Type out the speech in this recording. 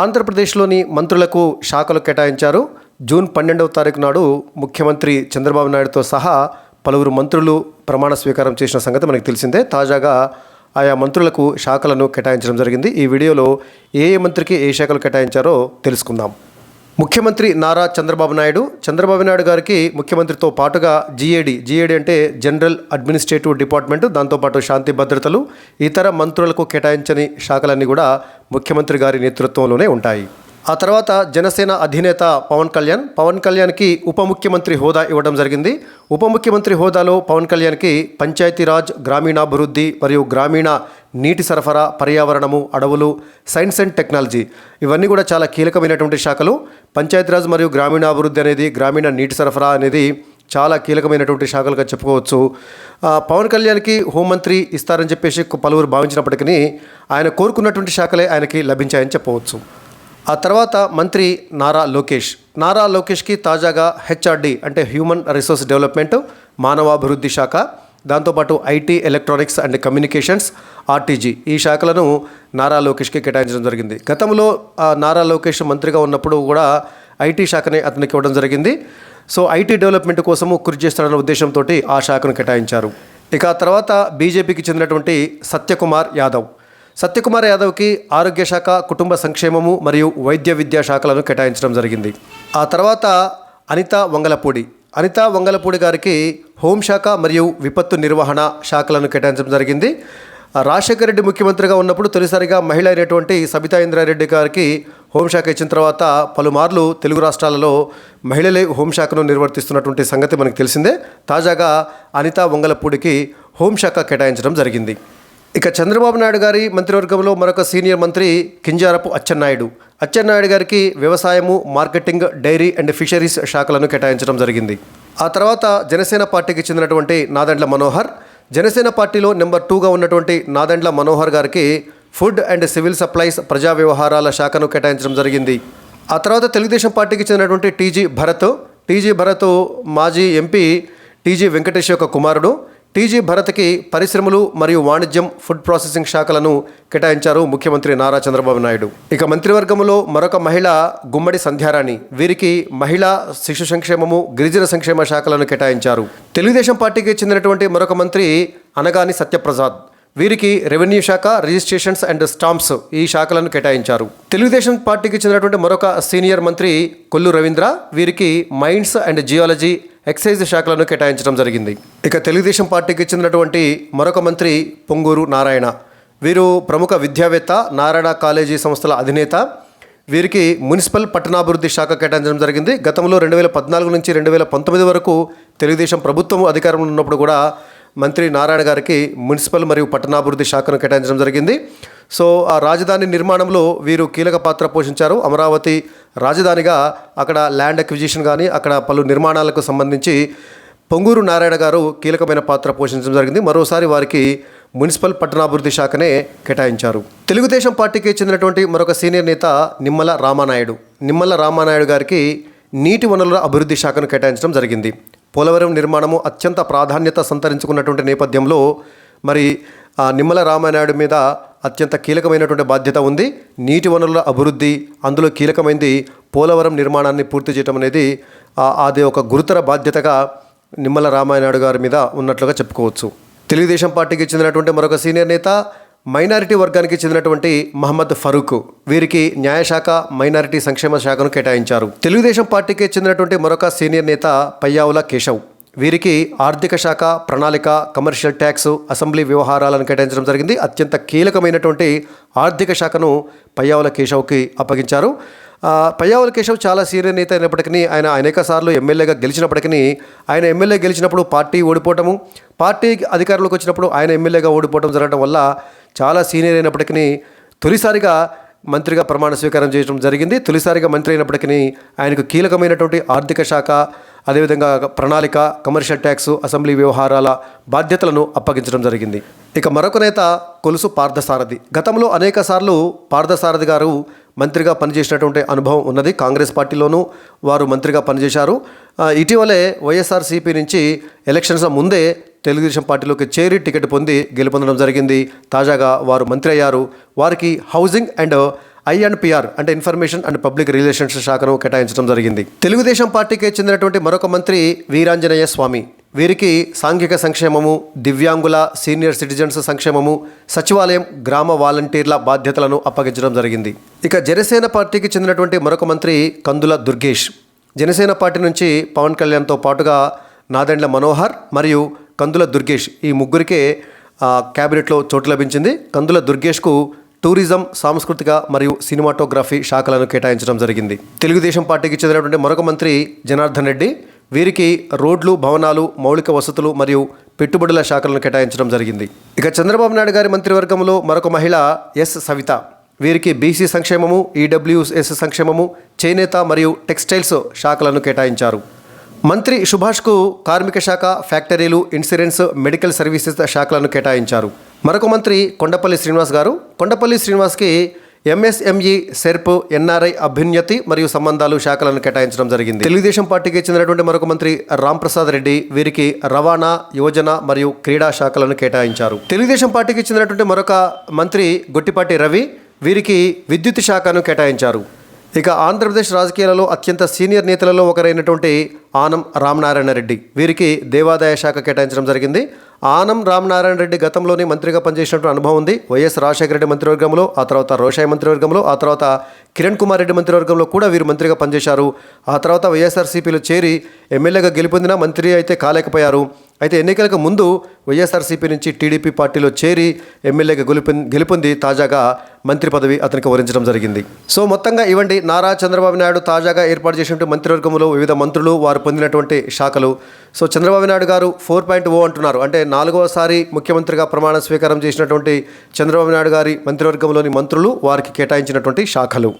ఆంధ్రప్రదేశ్లోని మంత్రులకు శాఖలు కేటాయించారు. జూన్ పన్నెండవ తారీఖు నాడు ముఖ్యమంత్రి చంద్రబాబు నాయుడుతో సహా పలువురు మంత్రులు ప్రమాణ స్వీకారం చేసిన సంగతి మనకు తెలిసిందే. తాజాగా ఆయా మంత్రులకు శాఖలను కేటాయించడం జరిగింది. ఈ వీడియోలో ఏ ఏ మంత్రికి ఏ శాఖలు కేటాయించారో తెలుసుకుందాం. ముఖ్యమంత్రి నారా చంద్రబాబు నాయుడు చంద్రబాబు నాయుడు గారికి ముఖ్యమంత్రితో పాటుగా జీఏడి జీఏడి అంటే జనరల్ అడ్మినిస్ట్రేటివ్ డిపార్ట్మెంట్ దాంతోపాటు శాంతి భద్రతలు ఇతర మంత్రులకు కేటాయించని శాఖలన్నీ కూడా ముఖ్యమంత్రి గారి నేతృత్వంలోనే ఉంటాయి. ఆ తర్వాత జనసేన అధినేత పవన్ కళ్యాణ్ పవన్ కళ్యాణ్కి ఉప ముఖ్యమంత్రి హోదా ఇవ్వడం జరిగింది. ఉప ముఖ్యమంత్రి హోదాలో పవన్ కళ్యాణ్కి పంచాయతీరాజ్ గ్రామీణాభివృద్ధి మరియు గ్రామీణ నీటి సరఫరా పర్యావరణము అడవులు సైన్స్ అండ్ టెక్నాలజీ ఇవన్నీ కూడా చాలా కీలకమైనటువంటి శాఖలు. పంచాయతీరాజ్ మరియు గ్రామీణాభివృద్ధి అనేది గ్రామీణ నీటి సరఫరా అనేది చాలా కీలకమైనటువంటి శాఖలుగా చెప్పుకోవచ్చు. పవన్ కళ్యాణ్కి హోంమంత్రి ఇస్తారని చెప్పేసి పలువురు భావించినప్పటికీ ఆయన కోరుకున్నటువంటి శాఖలే ఆయనకి లభించాయని చెప్పవచ్చు. ఆ తర్వాత మంత్రి నారా లోకేష్. నారా లోకేష్కి తాజాగా హెచ్ఆర్డి అంటే హ్యూమన్ రిసోర్స్ డెవలప్మెంట్ మానవాభివృద్ధి శాఖ దాంతోపాటు IT electronics and communications RTG. ఈ శాఖలను నారా లోకేష్కి కేటాయించడం జరిగింది. గతంలో ఆ, నారా లోకేష్ మంత్రిగా ఉన్నప్పుడు కూడా ఐటీ శాఖని అతనికి ఇవ్వడం జరిగింది. సో ఐటీ డెవలప్మెంట్ కోసము కృషి చేస్తాడన్న ఉద్దేశంతో ఆ శాఖను కేటాయించారు. ఇక ఆ తర్వాత బీజేపీకి చెందినటువంటి సత్యకుమార్ యాదవ్. సత్యకుమార్ యాదవ్కి ఆరోగ్య శాఖ కుటుంబ సంక్షేమము మరియు వైద్య విద్యా శాఖలను కేటాయించడం జరిగింది. ఆ తర్వాత అనిత వంగలపూడి. అనిత వంగలపూడి గారికి హోంశాఖ మరియు విపత్తు నిర్వహణ శాఖలను కేటాయించడం జరిగింది. రాజశేఖర రెడ్డి ముఖ్యమంత్రిగా ఉన్నప్పుడు తొలిసారిగా మహిళ అయినటువంటి సబితా ఇంద్రారెడ్డి గారికి హోంశాఖ ఇచ్చిన తర్వాత పలుమార్లు తెలుగు రాష్ట్రాలలో మహిళలే హోంశాఖను నిర్వర్తిస్తున్నటువంటి సంగతి మనకు తెలిసిందే. తాజాగా అనిత వంగలపూడికి హోంశాఖ కేటాయించడం జరిగింది. ఇక చంద్రబాబు నాయుడు గారి మంత్రివర్గంలో మరొక సీనియర్ మంత్రి కింజారపు అచ్చెన్నాయుడు. అచ్చెన్నాయుడు గారికి వ్యవసాయము మార్కెటింగ్ డైరీ అండ్ ఫిషరీస్ శాఖలను కేటాయించడం జరిగింది. ఆ తర్వాత జనసేన పార్టీకి చెందినటువంటి నాదెండ్ల మనోహర్ జనసేన పార్టీలో నెంబర్ టూగా ఉన్నటువంటి నాదెండ్ల మనోహర్ గారికి ఫుడ్ అండ్ సివిల్ సప్లైస్ ప్రజా వ్యవహారాల శాఖను కేటాయించడం జరిగింది. ఆ తర్వాత తెలుగుదేశం పార్టీకి చెందినటువంటి టీజీ భరత్ టీజీ భరత్ మాజీ ఎంపీ టీజీ వెంకటేష్ యొక్క కుమారుడు టీజీ భరత్కి పరిశ్రమలు మరియు వాణిజ్యం ఫుడ్ ప్రాసెసింగ్ శాఖలను కేటాయించారు ముఖ్యమంత్రి నారా చంద్రబాబు నాయుడు. ఇక మంత్రివర్గంలో మరొక మహిళ గుమ్మడి సంధ్యారాణి. వీరికి మహిళా శిశు సంక్షేమము గిరిజన సంక్షేమ శాఖలను కేటాయించారు. తెలుగుదేశం పార్టీకి చెందినటువంటి మరొక మంత్రి అనగాని సత్యప్రసాద్. వీరికి రెవెన్యూ శాఖ రిజిస్ట్రేషన్స్ అండ్ స్టాంప్స్ ఈ శాఖలను కేటాయించారు. తెలుగుదేశం పార్టీకి చెందినటువంటి మరొక సీనియర్ మంత్రి కొల్లు రవీంద్ర వీరికి మైండ్స్ అండ్ జియాలజీ ఎక్సైజ్ శాఖలను కేటాయించడం జరిగింది. ఇక తెలుగుదేశం పార్టీకి చెందినటువంటి మరొక మంత్రి పొంగూరు నారాయణ. వీరు ప్రముఖ విద్యావేత్త నారాయణ కాలేజీ సంస్థల అధినేత. వీరికి మున్సిపల్ పట్టణాభివృద్ధి శాఖ కేటాయించడం జరిగింది. గతంలో రెండు వేల పద్నాలుగు నుంచి రెండు వేల పంతొమ్మిది వరకు తెలుగుదేశం ప్రభుత్వం అధికారంలో ఉన్నప్పుడు కూడా మంత్రి నారాయణ గారికి మున్సిపల్ మరియు పట్టణాభివృద్ధి శాఖను కేటాయించడం జరిగింది. సో ఆ రాజధాని నిర్మాణంలో వీరు కీలక పాత్ర పోషించారు. అమరావతి రాజధానిగా అక్కడ ల్యాండ్ అక్విజిషన్ కానీ అక్కడ పలు నిర్మాణాలకు సంబంధించి పొంగూరు నారాయణ గారు కీలకమైన పాత్ర పోషించడం జరిగింది. మరోసారి వారికి మున్సిపల్ పట్టణాభివృద్ధి శాఖనే కేటాయించారు. తెలుగుదేశం పార్టీకి చెందినటువంటి మరొక సీనియర్ నేత నిమ్మల రామానాయుడు. నిమ్మల రామానాయుడు గారికి నీటి వనరుల అభివృద్ధి శాఖను కేటాయించడం జరిగింది. పోలవరం నిర్మాణము అత్యంత ప్రాధాన్యత సంతరించుకున్నటువంటి నేపథ్యంలో మరి ఆ నిమ్మల రామానాయుడు మీద అత్యంత కీలకమైనటువంటి బాధ్యత ఉంది. నీటి వనరుల అభివృద్ధి అందులో కీలకమైనది పోలవరం నిర్మాణాన్ని పూర్తి చేయడం అనేది అది ఒక గురుతర బాధ్యతగా నిమ్మల రామానాయుడు గారి మీద ఉన్నట్లుగా చెప్పుకోవచ్చు. తెలుగుదేశం పార్టీకి చెందినటువంటి మరొక సీనియర్ నేత మైనారిటీ వర్గానికి చెందినటువంటి మహమ్మద్ ఫరూక్ వీరికి న్యాయశాఖ మైనారిటీ సంక్షేమ శాఖను కేటాయించారు. తెలుగుదేశం పార్టీకి చెందినటువంటి మరొక సీనియర్ నేత పయ్యావుల కేశవ్ వీరికి ఆర్థిక శాఖ ప్రణాళిక కమర్షియల్ ట్యాక్స్ అసెంబ్లీ వ్యవహారాలను కేటాయించడం జరిగింది. అత్యంత కీలకమైనటువంటి ఆర్థిక శాఖను పయ్యావుల కేశవ్కి అప్పగించారు. పయ్యావుల కేశవ్ చాలా సీనియర్ నేత అయినప్పటికీ ఆయన అనేక సార్లు ఎమ్మెల్యేగా గెలిచినప్పటికీ ఆయన ఎమ్మెల్యే గెలిచినప్పుడు పార్టీ ఓడిపోవటము పార్టీ అధికారంలోకి వచ్చినప్పుడు ఆయన ఎమ్మెల్యేగా ఓడిపోవడం జరగడం వల్ల చాలా సీనియర్ అయినప్పటికీ తొలిసారిగా మంత్రిగా ప్రమాణ స్వీకారం చేయడం జరిగింది. తొలిసారిగా మంత్రి అయినప్పటికీ ఆయనకు కీలకమైనటువంటి ఆర్థిక శాఖ అదేవిధంగా ప్రణాళిక కమర్షియల్ ట్యాక్స్ అసెంబ్లీ వ్యవహారాల బాధ్యతలను అప్పగించడం జరిగింది. ఇక మరొక నేత కొలుసు పార్థసారథి. గతంలో అనేక సార్లు పార్థసారథి గారు మంత్రిగా పనిచేసినటువంటి అనుభవం ఉన్నది. కాంగ్రెస్ పార్టీలోనూ వారు మంత్రిగా పనిచేశారు. ఇటీవలే వైఎస్ఆర్సీపీ నుంచి ఎలక్షన్స్ ముందే తెలుగుదేశం పార్టీలోకి చేరి టికెట్ పొంది గెలుపొందడం జరిగింది. తాజాగా వారు మంత్రి అయ్యారు. వారికి housing and I and PR అంటే ఇన్ఫర్మేషన్ అండ్ పబ్లిక్ రిలేషన్స్ శాఖను కేటాయించడం జరిగింది. తెలుగుదేశం పార్టీకి చెందినటువంటి మరొక మంత్రి వీరాంజనేయ స్వామి. వీరికి సాంఘిక సంక్షేమము దివ్యాంగుల సీనియర్ సిటిజన్స్ సంక్షేమము సచివాలయం గ్రామ వాలంటీర్ల బాధ్యతలను అప్పగించడం జరిగింది. ఇక జనసేన పార్టీకి చెందినటువంటి మరొక మంత్రి కందుల దుర్గేష్. జనసేన పార్టీ నుంచి పవన్ కళ్యాణ్తో పాటుగా నాదెండ్ల మనోహర్ మరియు కందుల దుర్గేష్. ఈ ముగ్గురికే క్యాబినెట్లో చోటు లభించింది. కందుల దుర్గేష్కు టూరిజం సాంస్కృతిక మరియు సినిమాటోగ్రఫీ శాఖలను కేటాయించడం జరిగింది. తెలుగుదేశం పార్టీకి చెందినటువంటి మరొక మంత్రి జనార్దన్ రెడ్డి వీరికి రోడ్లు భవనాలు మౌలిక వసతులు మరియు పెట్టుబడుల శాఖలను కేటాయించడం జరిగింది. ఇక చంద్రబాబు నాయుడు గారి మంత్రివర్గంలో మరొక మహిళ ఎస్ సవిత. వీరికి బీసీ సంక్షేమము ఈడబ్ల్యూఎస్ సంక్షేమము చేనేత మరియు టెక్స్టైల్స్ శాఖలను కేటాయించారు. మంత్రి సుభాష్కు కార్మిక శాఖ ఫ్యాక్టరీలు ఇన్సూరెన్స్ మెడికల్ సర్వీసెస్ శాఖలను కేటాయించారు. మరొక మంత్రి కొండపల్లి శ్రీనివాస్ గారు. కొండపల్లి శ్రీనివాస్కి ఎంఎస్ఎంఈ సెర్ప్ ఎన్ఆర్ఐ అభ్యున్నతి మరియు సంబంధాలు శాఖలను కేటాయించడం జరిగింది. తెలుగుదేశం పార్టీకి చెందినటువంటి మరొక మంత్రి రాంప్రసాద్ రెడ్డి వీరికి రవాణా యువజన మరియు క్రీడా శాఖలను కేటాయించారు. తెలుగుదేశం పార్టీకి చెందినటువంటి మరొక మంత్రి గొట్టిపాటి రవి వీరికి విద్యుత్ శాఖను కేటాయించారు. ఇక ఆంధ్రప్రదేశ్ రాజకీయాలలో అత్యంత సీనియర్ నేతలలో ఒకరైనటువంటి ఆనం రామనారాయణ రెడ్డి. వీరికి దేవాదాయ శాఖ కేటాయించడం జరిగింది. ఆనం రామనారాయణ రెడ్డి గతంలోనే మంత్రిగా పనిచేసినటువంటి అనుభవం ఉంది. వైఎస్ రాజశేఖర రెడ్డి మంత్రివర్గంలో ఆ తర్వాత రోషాయి మంత్రివర్గంలో ఆ తర్వాత కిరణ్ కుమార్ రెడ్డి మంత్రివర్గంలో కూడా వీరు మంత్రిగా పనిచేశారు. ఆ తర్వాత వైఎస్ఆర్సీపీలో చేరి ఎమ్మెల్యేగా గెలుపొందిన మంత్రి అయితే కాలేకపోయారు. అయితే ఎన్నికలకు ముందు వైఎస్ఆర్సీపీ నుంచి టీడీపీ పార్టీలో చేరి ఎమ్మెల్యేగా గెలుపొంది గెలుపొంది తాజాగా మంత్రి పదవి అతనికి వరించడం జరిగింది. సో మొత్తంగా ఇవ్వండి. నారా చంద్రబాబు నాయుడు తాజాగా ఏర్పాటు చేసినటువంటి మంత్రివర్గంలో వివిధ మంత్రులు వారు పొందినటువంటి శాఖలు. సో చంద్రబాబు నాయుడు గారు ఫోర్ పాయింట్ ఓ అంటున్నారు. అంటే నాలుగవసారి ముఖ్యమంత్రిగా ప్రమాణ స్వీకారం చేసినటువంటి చంద్రబాబు నాయుడు గారి మంత్రివర్గంలోని మంత్రులు వారికి కేటాయించినటువంటి శాఖలు.